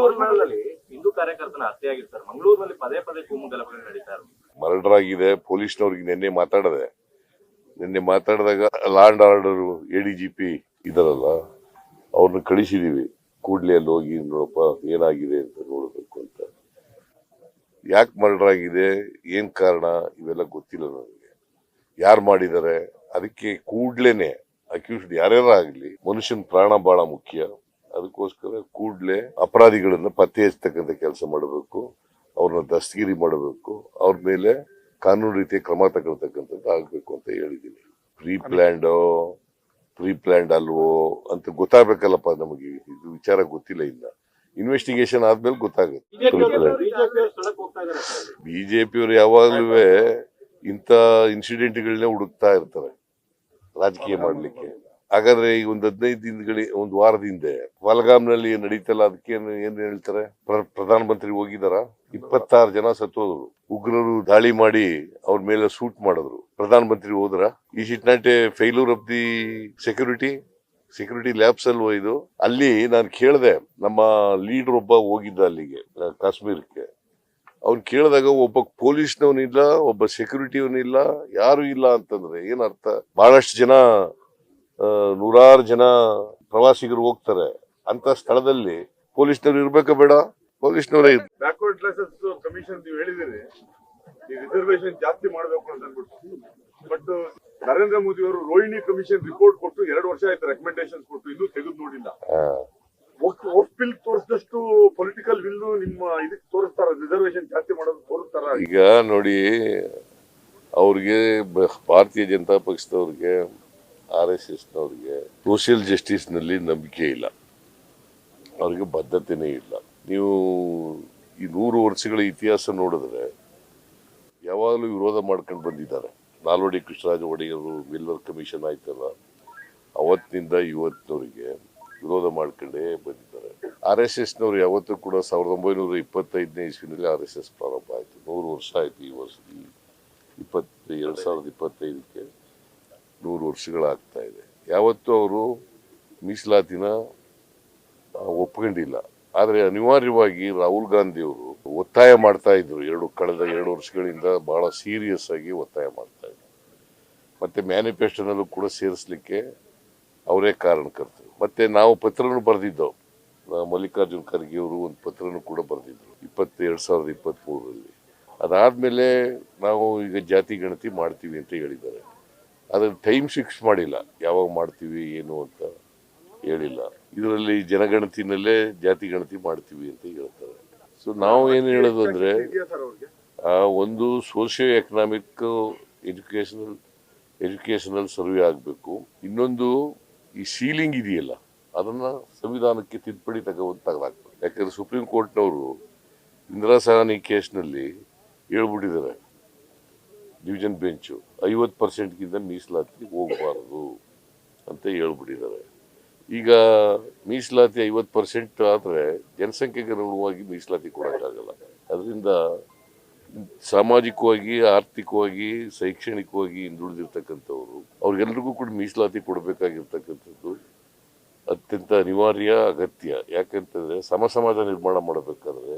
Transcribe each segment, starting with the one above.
ಮಂಗಳೂರಿನಲ್ಲಿ ಹಿಂದೂ ಕಾರ್ಯಕರ್ತನ ಮಂಗಳೂರಿನಲ್ಲಿ ಪದೇ ಪದೇ ಮರ್ಡರ್ ಆಗಿದೆ ಪೊಲೀಸ್ನವ್ರಿಗೆ ನಿನ್ನೆ ಮಾತಾಡದೆ. ನಿನ್ನೆ ಮಾತಾಡಿದಾಗ law and order A D G P ಇದಾರಲ್ಲ ಅವ್ರನ್ನ ಕಳಿಸಿದೀವಿ. ಕೂಡ್ಲೇ ಅಲ್ಲಿ ಹೋಗಿ ನೋಡಪ್ಪ, ಏನಾಗಿದೆ ಅಂತ ನೋಡಬೇಕು ಅಂತ. ಯಾಕೆ ಮರ್ಡರ್ ಆಗಿದೆ ಏನ್ ಕಾರಣ, ಇವೆಲ್ಲ ಗೊತ್ತಿಲ್ಲ ನನಗೆ. ಯಾರು ಮಾಡಿದ್ದಾರೆ ಅದಕ್ಕೆ ಕೂಡ್ಲೇನೆ ಅಕ್ಯೂಸ್ಡ್ ಯಾರ್ಯಾರ ಆಗಲಿ, ಮನುಷ್ಯನ ಪ್ರಾಣ ಬಹಳ ಮುಖ್ಯ. ಅದಕ್ಕೋಸ್ಕರ ಕೂಡ್ಲೆ ಅಪರಾಧಿಗಳನ್ನ ಪತ್ತೆ ಹಚ್ಚತಕ್ಕಂಥ ಕೆಲಸ ಮಾಡಬೇಕು, ಅವ್ರನ್ನ ದಸ್ತಗಿರಿ ಮಾಡಬೇಕು, ಅವ್ರ ಮೇಲೆ ಕಾನೂನು ರೀತಿಯ ಕ್ರಮ ತಗೊಳ್ತಕ್ಕಂಥದ್ದು ಆಗ್ಬೇಕು ಅಂತ ಹೇಳಿದ್ದೀನಿ. ಪ್ರೀ ಪ್ಲ್ಯಾಂಡೋ ಪ್ರೀ ಪ್ಲ್ಯಾಂಡ್ ಅಲ್ವೋ ಅಂತ ಗೊತ್ತಾಗಬೇಕಲ್ಲಪ್ಪ ನಮಗೆ. ಇದು ವಿಚಾರ ಗೊತ್ತಿಲ್ಲ ಇನ್ನ. ಇನ್ವೆಸ್ಟಿಗೇಷನ್ ಆದ್ಮೇಲೆ ಗೊತ್ತಾಗುತ್ತೆ. ಬಿಜೆಪಿಯವರು ಯಾವಾಗ್ಲೂ ಇಂಥ ಇನ್ಸಿಡೆಂಟ್ಗಳನ್ನೇ ಹುಡುಕ್ತಾ ಇರ್ತಾರೆ. ರಾಜಕೀಯ ಮಾಡ್ಲಿಕ್ಕೆ. ಹಾಗಾದ್ರೆ ಈಗ ಒಂದು ಹದಿನೈದು ದಿನಗಳ ಒಂದು ವಾರದ ಹಿಂದೆ ವಲ್ಗಾಮ್ನಲ್ಲಿ ನಡೀತಲ್ಲ, ಅದಕ್ಕೆ ಏನ್ ಹೇಳ್ತಾರೆ? ಪ್ರಧಾನ ಮಂತ್ರಿ ಹೋಗಿದಾರ. ಇಪ್ಪತ್ತಾರು ಜನ ಸತ್ತೋದ್ರು. ಉಗ್ರರು ದಾಳಿ ಮಾಡಿ ಅವ್ರ ಮೇಲೆ ಸೂಟ್ ಮಾಡಿದ್ರು. ಪ್ರಧಾನ ಮಂತ್ರಿ ಹೋದ್ರ. ಈ it not a failure of the security security lapse ಅಲ್ವ ಇದು? ಅಲ್ಲಿ ನಾನು ಕೇಳಿದೆ, ನಮ್ಮ ಲೀಡರ್ ಒಬ್ಬ ಹೋಗಿದ್ದ ಅಲ್ಲಿಗೆ ಕಾಶ್ಮೀರಕ್ಕೆ. ಅವ್ನು ಕೇಳಿದಾಗ ಒಬ್ಬ ಪೊಲೀಸ್ನವನಿಲ್ಲ, ಒಬ್ಬ ಸೆಕ್ಯೂರಿಟಿಯವನಿಲ್ಲ, ಯಾರು ಇಲ್ಲ ಅಂತಂದ್ರೆ ಏನರ್ಥ ಅರ್ಥ? ಬಹಳಷ್ಟು ಜನ ನೂರಾರು ಜನ ಪ್ರವಾಸಿಗರು ಹೋಗ್ತಾರೆ. ಅಂತ ಸ್ಥಳದಲ್ಲಿ ಪೊಲೀಸ್ನವ್ರು ಇರ್ಬೇಕಾ ಬೇಡ? ಪೊಲೀಸ್ನವರೇ ಬ್ಯಾಕ್ವರ್ಡ್ ಕ್ಲಾಸಸ್ ಕಮಿಷನ್ ನೀವು ಹೇಳಿದಿರಿ ರಿಸರ್ವೇಶನ್ ಜಾಸ್ತಿ ಮಾಡಬೇಕು ಅಂತ ಅಂದ್ಬಿಟ್ಟು. ಬಟ್ ನರೇಂದ್ರ ಮೋದಿ ಅವರು ರೋಹಿಣಿ ಕಮಿಷನ್ ರಿಪೋರ್ಟ್ ಕೊಟ್ಟು ಎರಡು ವರ್ಷ ಆಯ್ತು ರೆಕಮೆಂಡೇಶನ್ ಕೊಟ್ಟು ಇನ್ನೂ ತೆಗೆದು ನೋಡಿಲ್ಲ. ಒಪ್ಪಿಲ್ ತೋರಿಸಿದಷ್ಟು ಪೊಲಿಟಿಕಲ್ ಬಿಲ್ ನಿಮ್ಮ ಇದಕ್ಕೆ ತೋರಿಸ್ತಾರ ರಿಸರ್ವೇಶನ್ ಜಾಸ್ತಿ ಮಾಡೋದು ತೋರಿಸ್ತಾರ. ಈಗ ನೋಡಿ ಅವ್ರಿಗೆ ಭಾರತೀಯ ಜನತಾ ಪಕ್ಷದವ್ರಿಗೆ ಆರ್ ಎಸ್ ಎಸ್ನವ್ರಿಗೆ ಸೋಷಿಯಲ್ ಜಸ್ಟಿಸ್ನಲ್ಲಿ ನಂಬಿಕೆ ಇಲ್ಲ. ಅವ್ರಿಗೆ ಬದ್ಧತೆನೇ ಇಲ್ಲ. ನೀವು ಈ ನೂರು ವರ್ಷಗಳ ಇತಿಹಾಸ ನೋಡಿದ್ರೆ ಯಾವಾಗಲೂ ವಿರೋಧ ಮಾಡ್ಕೊಂಡು ಬಂದಿದ್ದಾರೆ. ನಾಲ್ವಡಿ ಕೃಷ್ಣರಾಜ ಒಡೆಯರು ಮಿಲ್ಲರ್ ಕಮಿಷನ್ ಆಯ್ತಲ್ಲ ಅವತ್ತಿನಿಂದ ಇವತ್ತಿನವರಿಗೆ ವಿರೋಧ ಮಾಡ್ಕೊಂಡೇ ಬಂದಿದ್ದಾರೆ. ಆರ್ ಎಸ್ ಎಸ್ನವ್ರು ಯಾವತ್ತೂ ಕೂಡ ಸಾವಿರದ ಒಂಬೈನೂರ ಇಪ್ಪತ್ತೈದನೇ ಇಸ್ವಿನಲ್ಲಿ ಆರ್ ಎಸ್ ಎಸ್ ಪ್ರಾರಂಭ ಆಯಿತು. ನೂರು ವರ್ಷ ಆಯಿತು ಈ ವರ್ಷ, ಈ ಇಪ್ಪತ್ತು, ಎರಡು ಸಾವಿರದ ಇಪ್ಪತ್ತೈದಕ್ಕೆ. ನೂರು ವರ್ಷಗಳಾಗ್ತಾ ಇದೆ. ಯಾವತ್ತೂ ಅವರು ಮೀಸಲಾತಿನ ಒಪ್ಕೊಂಡಿಲ್ಲ. ಆದರೆ ಅನಿವಾರ್ಯವಾಗಿ ರಾಹುಲ್ ಗಾಂಧಿ ಅವರು ಒತ್ತಾಯ ಮಾಡ್ತಾ ಇದ್ರು. ಎರಡು, ಕಳೆದ ಎರಡು ವರ್ಷಗಳಿಂದ ಬಹಳ ಸೀರಿಯಸ್ ಆಗಿ ಒತ್ತಾಯ ಮಾಡ್ತಾ ಇದ್ರು. ಮತ್ತೆ ಮ್ಯಾನಿಫೆಸ್ಟೋನಲ್ಲೂ ಕೂಡ ಸೇರಿಸ್ಲಿಕ್ಕೆ ಅವರೇ ಕಾರಣಕರ್ತರು. ಮತ್ತೆ ನಾವು ಪತ್ರನೂ ಬರೆದಿದ್ದವು. ಮಲ್ಲಿಕಾರ್ಜುನ್ ಖರ್ಗೆ ಅವರು ಒಂದು ಪತ್ರನೂ ಕೂಡ ಬರೆದಿದ್ರು ಇಪ್ಪತ್ತೆರಡು ಸಾವಿರದ ಇಪ್ಪತ್ತ್ ಮೂರರಲ್ಲಿ ಅದಾದ್ಮೇಲೆ ನಾವು ಈಗ ಜಾತಿ ಗಣತಿ ಮಾಡ್ತೀವಿ ಅಂತ ಹೇಳಿದ್ದಾರೆ. ಅದ್ರ ಟೈಮ್ ಫಿಕ್ಸ್ ಮಾಡಿಲ್ಲ. ಯಾವಾಗ ಮಾಡ್ತೀವಿ, ಏನು ಅಂತ ಹೇಳಿಲ್ಲ. ಇದರಲ್ಲಿ ಜನಗಣತಿನಲ್ಲೇ ಜಾತಿ ಗಣತಿ ಮಾಡ್ತೀವಿ ಅಂತ ಹೇಳ್ತಾರೆ. ಸೊ ನಾವು ಏನು ಹೇಳೋದು ಅಂದರೆ ಒಂದು socio economic educational educational survey ಆಗಬೇಕು. ಇನ್ನೊಂದು ಈ ಸೀಲಿಂಗ್ ಇದೆಯಲ್ಲ, ಅದನ್ನು ಸಂವಿಧಾನಕ್ಕೆ ತಿದ್ದುಪಡಿ ತೆಗೆದಾಕ್ಬೇಕು. ಯಾಕಂದರೆ ಸುಪ್ರೀಂ ಕೋರ್ಟ್ನವರು ಇಂದಿರಾ ಸಹಾನಿ ಕೇಸ್ನಲ್ಲಿ ಹೇಳ್ಬಿಟ್ಟಿದ್ದಾರೆ. Division bench. ಐವತ್ತು ಪರ್ಸೆಂಟ್ಗಿಂತ ಮೀಸಲಾತಿ ಹೋಗಬಾರದು ಅಂತ ಹೇಳ್ಬಿಟ್ಟಿದ್ದಾರೆ. ಈಗ ಮೀಸಲಾತಿ ಐವತ್ತು ಪರ್ಸೆಂಟ್ ಆದರೆ ಜನಸಂಖ್ಯೆಗೆ ಅನುಗುಣವಾಗಿ ಮೀಸಲಾತಿ ಕೊಡೋಕ್ಕಾಗಲ್ಲ. ಅದರಿಂದ ಸಾಮಾಜಿಕವಾಗಿ, ಆರ್ಥಿಕವಾಗಿ, ಶೈಕ್ಷಣಿಕವಾಗಿ ಹಿಂದುಳಿದಿರ್ತಕ್ಕಂಥವ್ರು, ಅವ್ರಿಗೆಲ್ರಿಗೂ ಕೂಡ ಮೀಸಲಾತಿ ಕೊಡಬೇಕಾಗಿರ್ತಕ್ಕಂಥದ್ದು ಅತ್ಯಂತ ಅನಿವಾರ್ಯ, ಅಗತ್ಯ. ಯಾಕಂತಂದರೆ ಸಮ ಸಮಾಜ ನಿರ್ಮಾಣ ಮಾಡಬೇಕಾದ್ರೆ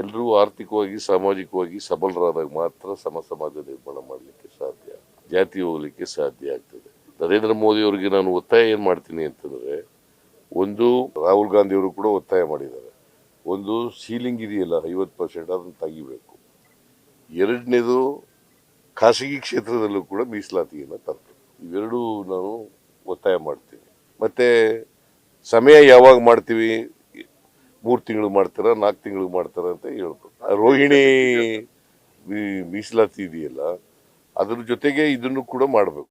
ಎಲ್ಲರೂ ಆರ್ಥಿಕವಾಗಿ, ಸಾಮಾಜಿಕವಾಗಿ ಸಬಲರಾದಾಗ ಮಾತ್ರ ಸಮ ಸಮಾಜ ನಿರ್ಮಾಣ ಮಾಡಲಿಕ್ಕೆ ಸಾಧ್ಯ, ಜಾತಿ ಹೋಗಲಿಕ್ಕೆ ಸಾಧ್ಯ ಆಗ್ತದೆ. ನರೇಂದ್ರ ಮೋದಿ ಅವರಿಗೆ ನಾನು ಒತ್ತಾಯ ಏನು ಮಾಡ್ತೀನಿ ಅಂತಂದರೆ, ಒಂದು ರಾಹುಲ್ ಗಾಂಧಿ ಅವರು ಕೂಡ ಒತ್ತಾಯ ಮಾಡಿದ್ದಾರೆ. ಒಂದು ಸೀಲಿಂಗ್ ಇದೆಯಲ್ಲ, ಐವತ್ತು ಪರ್ಸೆಂಟ್ ಅದನ್ನು ತೆಗಿಬೇಕು. ಎರಡನೇದು ಖಾಸಗಿ ಕ್ಷೇತ್ರದಲ್ಲೂ ಕೂಡ ಮೀಸಲಾತಿಯನ್ನು ತರಬೇಕು. ಇವೆರಡೂ ನಾನು ಒತ್ತಾಯ ಮಾಡ್ತೀನಿ. ಮತ್ತು ಸಮಯ ಯಾವಾಗ ಮಾಡ್ತೀವಿ? ಮೂರು ತಿಂಗಳು ಮಾಡ್ತಾರ ನಾಲ್ಕು ತಿಂಗಳು ಮಾಡ್ತಾರ ಅಂತ ಹೇಳ್ಬೋದು. ರೋಹಿಣಿ ಮೀಸಲಾತಿ ಇದೆಯಲ್ಲ, ಅದ್ರ ಜೊತೆಗೆ ಇದನ್ನು ಕೂಡ ಮಾಡಬೇಕು.